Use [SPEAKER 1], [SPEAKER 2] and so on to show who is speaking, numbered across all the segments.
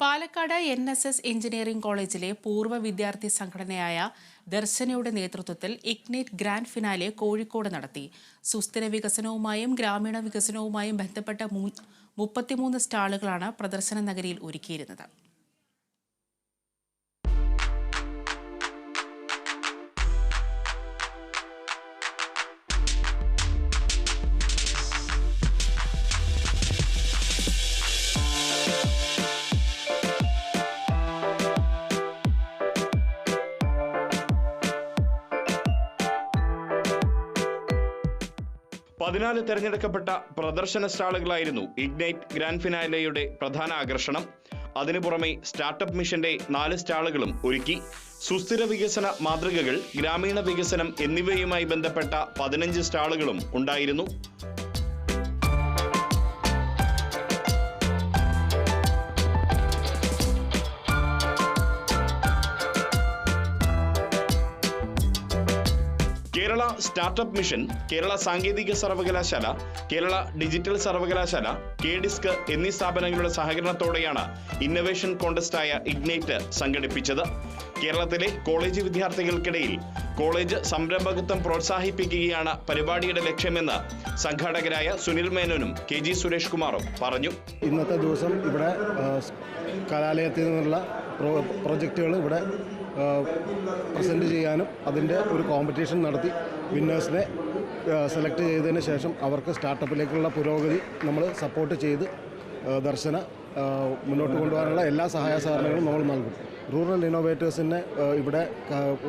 [SPEAKER 1] Palakkad N S S engineering കോളേജിലെ പൂർവ വിദ്യാർത്ഥി സംഘടനയായ ദർശനയുടെ നേതൃത്വത്തിൽ ഇഗ്നേറ്റ് ഗ്രാൻഡ് ഫിനാലെ കോഴിക്കോട് നടത്തി. സുസ്ഥിര വികസനവുമായും ഗ്രാമീണ വികസനവുമായും ബന്ധപ്പെട്ട മുപ്പത്തിമൂന്ന് സ്റ്റാളുകളാണ് പ്രദർശന നഗരിയിൽ ഒരുക്കിയിരുന്നത്.
[SPEAKER 2] പതിനാല് തെരഞ്ഞെടുക്കപ്പെട്ട പ്രദർശന സ്റ്റാളുകളായിരുന്നു ഇഗ്നൈറ്റ് ഗ്രാൻഡ് ഫിനാലയുടെ പ്രധാന ആകർഷണം. അതിനു പുറമെ സ്റ്റാർട്ടപ്പ് മിഷന്റെ നാല് സ്റ്റാളുകളും ഒരുക്കി. സുസ്ഥിര വികസന മാതൃകകൾ ഗ്രാമീണ വികസനം എന്നിവയുമായി ബന്ധപ്പെട്ട പതിനഞ്ച് സ്റ്റാളുകളും ഉണ്ടായിരുന്നു. കേരള സ്റ്റാർട്ടപ്പ് മിഷൻ കേരള സാങ്കേതിക സർവകലാശാല കേരള ഡിജിറ്റൽ സർവകലാശാല കെ ഡിസ്ക് എന്നീ സ്ഥാപനങ്ങളുടെ സഹകരണത്തോടെയാണ് ഇന്നൊവേഷൻ കോൺടെസ്റ്റായ ഇഗ്നൈറ്റ് സംഘടിപ്പിച്ചത്. കേരളത്തിലെ കോളേജ് വിദ്യാർത്ഥികൾക്കിടയിൽ കോളേജ് സംരംഭകത്വം പ്രോത്സാഹിപ്പിക്കുകയാണ് പരിപാടിയുടെ ലക്ഷ്യമെന്ന് സംഘാടകരായ സുനിൽ മേനോനും കെ ജി സുരേഷ് കുമാറും പറഞ്ഞു.
[SPEAKER 3] ഇന്നത്തെ ദിവസം ഇവിടെ കലാലയത്തിൽ നിന്നുള്ള പ്രോ പ്രൊജക്റ്റുകൾ ഇവിടെ പ്രസന്റ് ചെയ്യാനും അതിന്റെ ഒരു കോമ്പറ്റീഷൻ നടത്തി വിന്നേഴ്സിനെ സെലക്ട് ചെയ്തതിന് ശേഷം അവർക്ക് സ്റ്റാർട്ടപ്പിലേക്കുള്ള പുരോഗതി നമ്മൾ സപ്പോർട്ട് ചെയ്ത് ദർശന മുന്നോട്ട് കൊണ്ടുപോകാനുള്ള എല്ലാ സഹായ സഹകരണങ്ങളും നമ്മൾ നൽകും. റൂറൽ ഇന്നോവേറ്റേഴ്സിനെ ഇവിടെ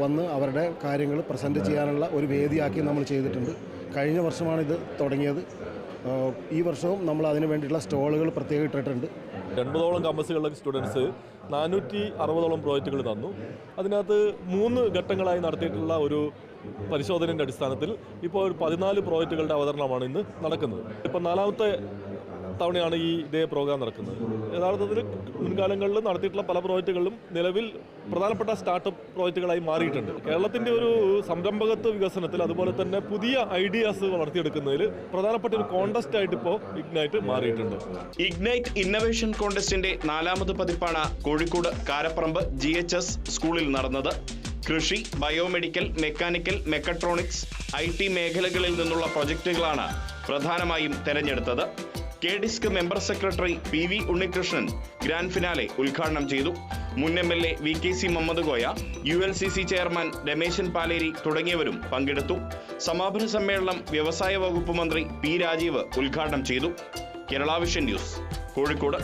[SPEAKER 3] വന്ന് അവരുടെ കാര്യങ്ങൾ പ്രസന്റ് ചെയ്യാനുള്ള ഒരു വേദിയാക്കി നമ്മൾ ചെയ്തിട്ടുണ്ട്. കഴിഞ്ഞ വർഷമാണ് ഇത് തുടങ്ങിയത്. ഈ വർഷവും നമ്മൾ അതിന് വേണ്ടിയിട്ടുള്ള സ്റ്റോളുകൾ പ്രത്യേകം ഇട്ടിട്ടുണ്ട്.
[SPEAKER 4] എൺപതോളം കമ്പസുകളിലെ സ്റ്റുഡൻസ് നാനൂറ്റി അറുപതോളം പ്രോജക്റ്റുകൾ തന്നു. അതിനകത്ത് മൂന്ന് ഘട്ടങ്ങളായി നടത്തിയിട്ടുള്ള ഒരു പരിശോധനയുടെ അടിസ്ഥാനത്തിൽ ഇപ്പോൾ പതിനാല് പ്രോജക്റ്റുകളുടെ അവതരണമാണ് ഇന്ന് നടക്കുന്നത്. ഇപ്പം നാലാമത്തെ തവണയാണ് ഈ ഇതേ പ്രോഗ്രാം നടക്കുന്നത്. യഥാർത്ഥത്തിൽ മുൻകാലങ്ങളിൽ നടത്തിയിട്ടുള്ള പല പ്രോജക്റ്റുകളിലും നിലവിൽ പ്രധാനപ്പെട്ട സ്റ്റാർട്ടപ്പ് പ്രോജക്റ്റുകളായി മാറിയിട്ടുണ്ട്. കേരളത്തിന്റെ ഒരു സംരംഭകത്വ വികസനത്തിൽ അതുപോലെ തന്നെ പുതിയ ഐഡിയാസ് വളർത്തിയെടുക്കുന്നതിൽ പ്രധാനപ്പെട്ട ഒരു കോണ്ടസ്റ്റ് ആയിട്ട് ഇപ്പോൾ ഇഗ്നൈറ്റ് മാറിയിട്ടുണ്ട്.
[SPEAKER 2] ഇഗ്നൈറ്റ് ഇന്നൊവേഷൻ കോണ്ടസ്റ്റിന്റെ നാലാമത് പതിപ്പാണ് കോഴിക്കോട് കാരപ്പറമ്പ് ജി സ്കൂളിൽ നടന്നത്. കൃഷി ബയോമെഡിക്കൽ മെക്കാനിക്കൽ മെക്കട്രോണിക്സ് ഐ മേഖലകളിൽ നിന്നുള്ള പ്രൊജക്ടുകളാണ് പ്രധാനമായും തെരഞ്ഞെടുത്തത്. K disc member secretary P V Unnikrishnan grand finale ഉദ്ഘാടനം ചെയ്തു. മുൻ M L A V K C Muhammad Koya U L C C chairman Rameshan Paleri തുടങ്ങിയവരും പങ്കെടുത്തു. സമാപന സമ്മേളനം വ്യവസായ വകുപ്പ് മന്ത്രി പി രാജീവ് ഉദ്ഘാടനം ചെയ്തു. കേരളാവിഷൻ ന്യൂസ് കോഴിക്കോട്.